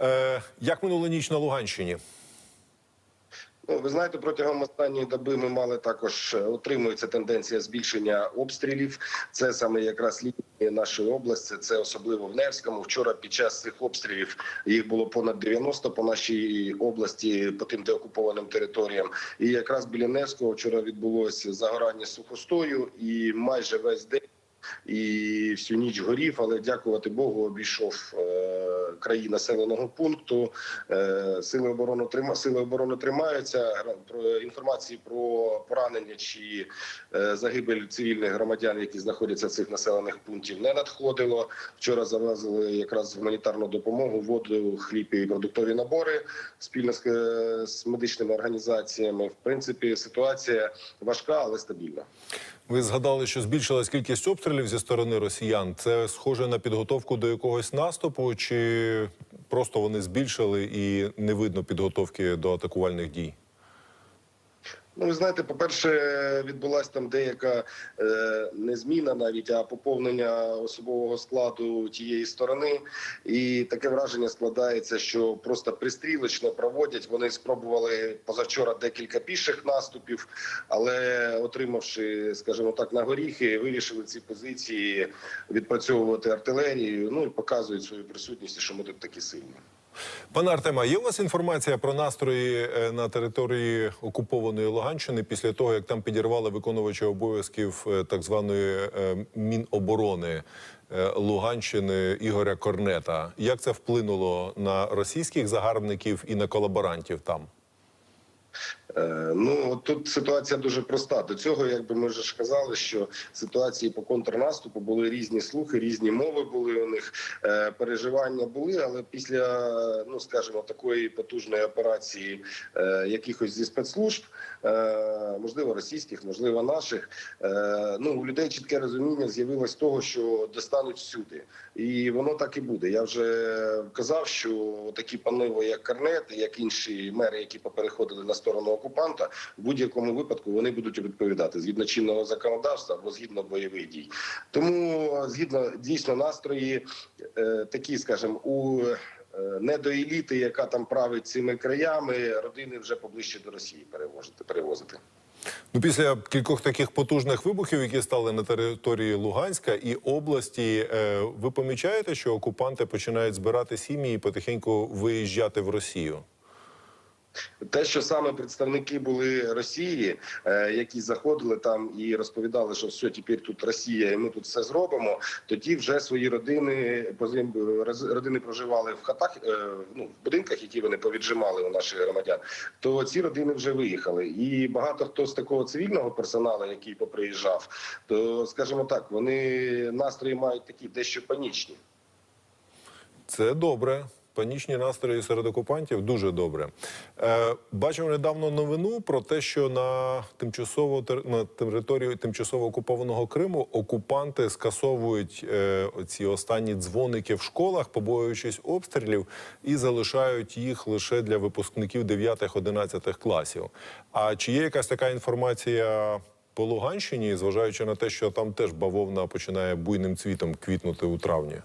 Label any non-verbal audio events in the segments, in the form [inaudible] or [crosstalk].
Е, як минула ніч на Луганщині? Ну, ви знаєте, протягом останньої доби ми мали також е, утримується тенденція збільшення обстрілів. Це саме якраз лінії нашої області. Це особливо в Невському. Вчора під час цих обстрілів їх було понад 90 по нашій області, по тим деокупованим територіям. І якраз біля Невського вчора відбулося загорання сухостою, і майже весь день. І всю ніч горів, але дякувати Богу, обійшов е, краї населеного пункту. Е, сили оборони трима сили оборони тримаються. Про інформації про поранення чи е, загибель цивільних громадян, які знаходяться в цих населених пунктів, не надходило. Вчора завезли якраз гуманітарну допомогу, воду, хліб і продуктові набори спільно з, е, з медичними організаціями. В принципі, ситуація важка, але стабільна. Ви згадали, що збільшилась кількість обстрілів зі сторони росіян. Це схоже на підготовку до якогось наступу, чи просто вони збільшили і не видно підготовки до атакувальних дій? Ну, ви знаєте, по-перше, відбулася там деяка е, не зміна навіть, а поповнення особового складу тієї сторони. І таке враження складається, що просто пристрілично проводять. Вони спробували позавчора декілька піших наступів, але отримавши, скажімо так, на горіхи, вирішили ці позиції відпрацьовувати артилерією. Ну і показують свою присутність, що ми тут такі сильні. Пане Артема, є у вас інформація про настрої е, на території окупованої Луганщини після того, як там підірвали виконувача обов'язків е, так званої е, Міноборони Луганщини Ігоря Корнета? Як це вплинуло на російських загарбників і на колаборантів там? Е, Ну тут ситуація дуже проста. До цього, якби ми вже ж казали, що ситуації по контрнаступу були різні слухи, різні мови були у них, е, переживання були. Але після, ну скажімо, такої потужної операції е, якихось зі спецслужб, можливо, російських, можливо, наших, ну у людей чітке розуміння з'явилось того, що достануть всюди, і воно так і буде. Я вже казав, що такі паниво, як Карнет, як інші мери, які попереходили на сторону окупанта, в будь-якому випадку вони будуть відповідати згідно чинного законодавства або згідно бойових дій. Тому згідно дійсно настрої е, такі, скажімо, у е, не до еліти, яка там править цими краями, родини вже поближче до Росії перевозити перевозити. Ну, після кількох таких потужних вибухів, які стали на території Луганська і області, е, ви помічаєте, що окупанти починають збирати сім'ї і потихеньку виїжджати в Росію? Те, що саме представники були Росії, е, які заходили там і розповідали, що все тепер тут Росія, і ми тут все зробимо. Тоді вже свої родини роз- родини проживали в хатах, е, ну в будинках, які вони повіджимали у наших громадян. То ці родини вже виїхали, і багато хто з такого цивільного персоналу, який поприїжджав, то скажімо так, вони настрої мають такі дещо панічні. Це добре. Панічні настрої серед окупантів дуже добре. Е, бачив недавно новину про те, що на тимчасово на територію тимчасово окупованого Криму окупанти скасовують е, ці останні дзвоники в школах, побоюючись обстрілів, і залишають їх лише для випускників 9-11 класів. А чи є якась така інформація по Луганщині, зважаючи на те, що там теж бавовна починає буйним цвітом квітнути у травні?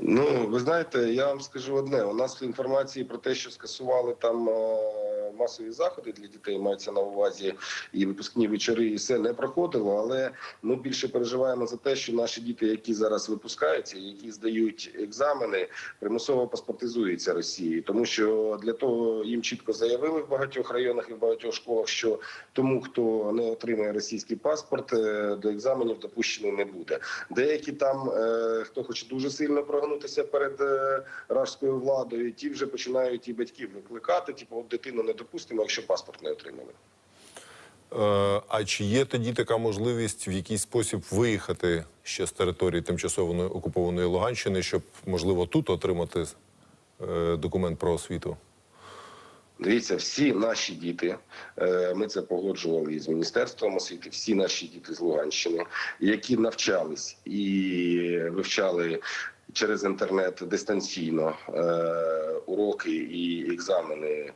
Ну, ви знаєте, я вам скажу одне: у нас інформації про те, що скасували там е, масові заходи для дітей, мається на увазі і випускні вечори, і все не проходило. Але ми більше переживаємо за те, що наші діти, які зараз випускаються, які здають екзамени, примусово паспортизуються Росією, тому що для того їм чітко заявили в багатьох районах і в багатьох школах, що тому, хто не отримає російський паспорт, е, до екзаменів допущений не буде. Деякі там, е, хто хоче дуже сильно прогнутися перед е, рашською владою, ті вже починають і батьків викликати. Типу, от дитину не допустимо, якщо паспорт не отримали. Е, А чи є тоді така можливість в якийсь спосіб виїхати ще з території тимчасово окупованої Луганщини, щоб можливо тут отримати е, документ про освіту? Дивіться, всі наші діти, е, ми це погоджували із міністерством освіти. Всі наші діти з Луганщини, які навчались і вивчали через інтернет дистанційно е, уроки і екзамени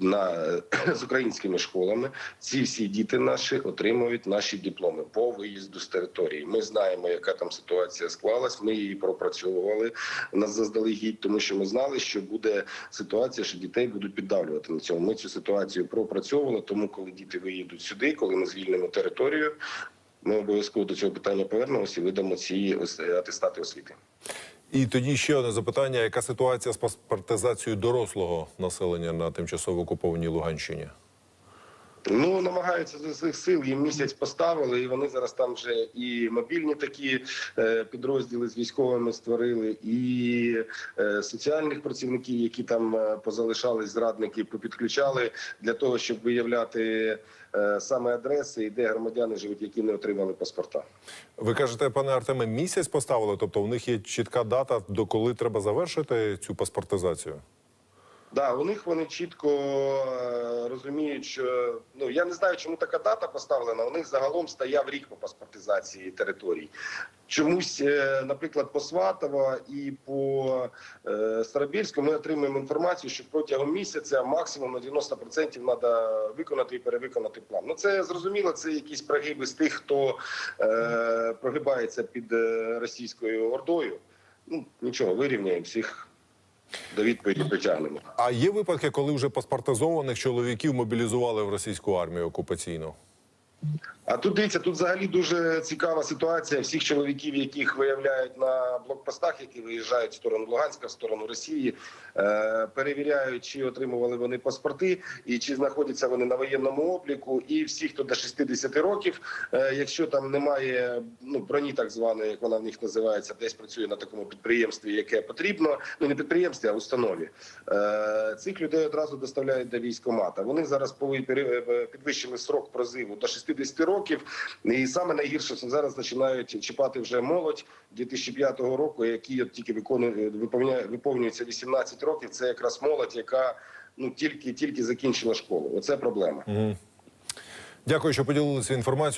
на [clears throat] з українськими школами. Ці всі діти наші отримують наші дипломи по виїзду з території. Ми знаємо, яка там ситуація склалась. Ми її пропрацьовували на заздалегідь, тому що ми знали, що буде ситуація, що дітей будуть піддавлювати на цьому. Ми цю ситуацію пропрацьовували. Тому, коли діти виїдуть сюди, коли ми звільнимо територію, ми обов'язково до цього питання повернемося і видамо ці ос- атестати освіти. І тоді ще одне запитання: яка ситуація з паспортизацією дорослого населення на тимчасово окупованій Луганщині? Ну намагаються з усіх сил. Їм місяць поставили, і вони зараз там вже і мобільні такі е, підрозділи з військовими створили, і е, соціальних працівників, які там е, позалишались, зрадники, попідключали для того, щоб виявляти саме адреси і де громадяни живуть, які не отримали паспорта. Ви кажете, пане Артеме, місяць поставили, тобто у них є чітка дата, до коли треба завершити цю паспортизацію? Да, у них вони чітко е, розуміють, що ну я не знаю, чому така дата поставлена. У них загалом стояв рік по паспортизації територій. Чомусь, е, наприклад, по Сватово і по е, Старобільську ми отримуємо інформацію, що протягом місяця максимум на 90% треба виконати і перевиконати план. Ну це зрозуміло, це якісь прогиби з тих, хто е, прогибається під російською ордою. Ну нічого, вирівняємо всіх до відповіді притягнемо. А є випадки, коли вже паспортизованих чоловіків мобілізували в російську армію окупаційну? А тут дивіться, тут взагалі дуже цікава ситуація. Всіх чоловіків, яких виявляють на блокпостах, які виїжджають в сторону Луганська, в сторону Росії, е, перевіряють, чи отримували вони паспорти і чи знаходяться вони на воєнному обліку. І всі, хто до 60 років, е, якщо там немає ну броні, так званої, як вона в них називається, десь працює на такому підприємстві, яке потрібно. Ну не підприємстві, а установі. Е, цих людей одразу доставляють до військкомата. Вони зараз підвищили срок прозиву до 60 років. І саме найгірше, що зараз починають чіпати вже молодь 2005 року, які тільки виконує виповнюється 18 років. Це якраз молодь, яка ну тільки тільки закінчила школу. Оце проблема. Дякую, що поділилися інформацією.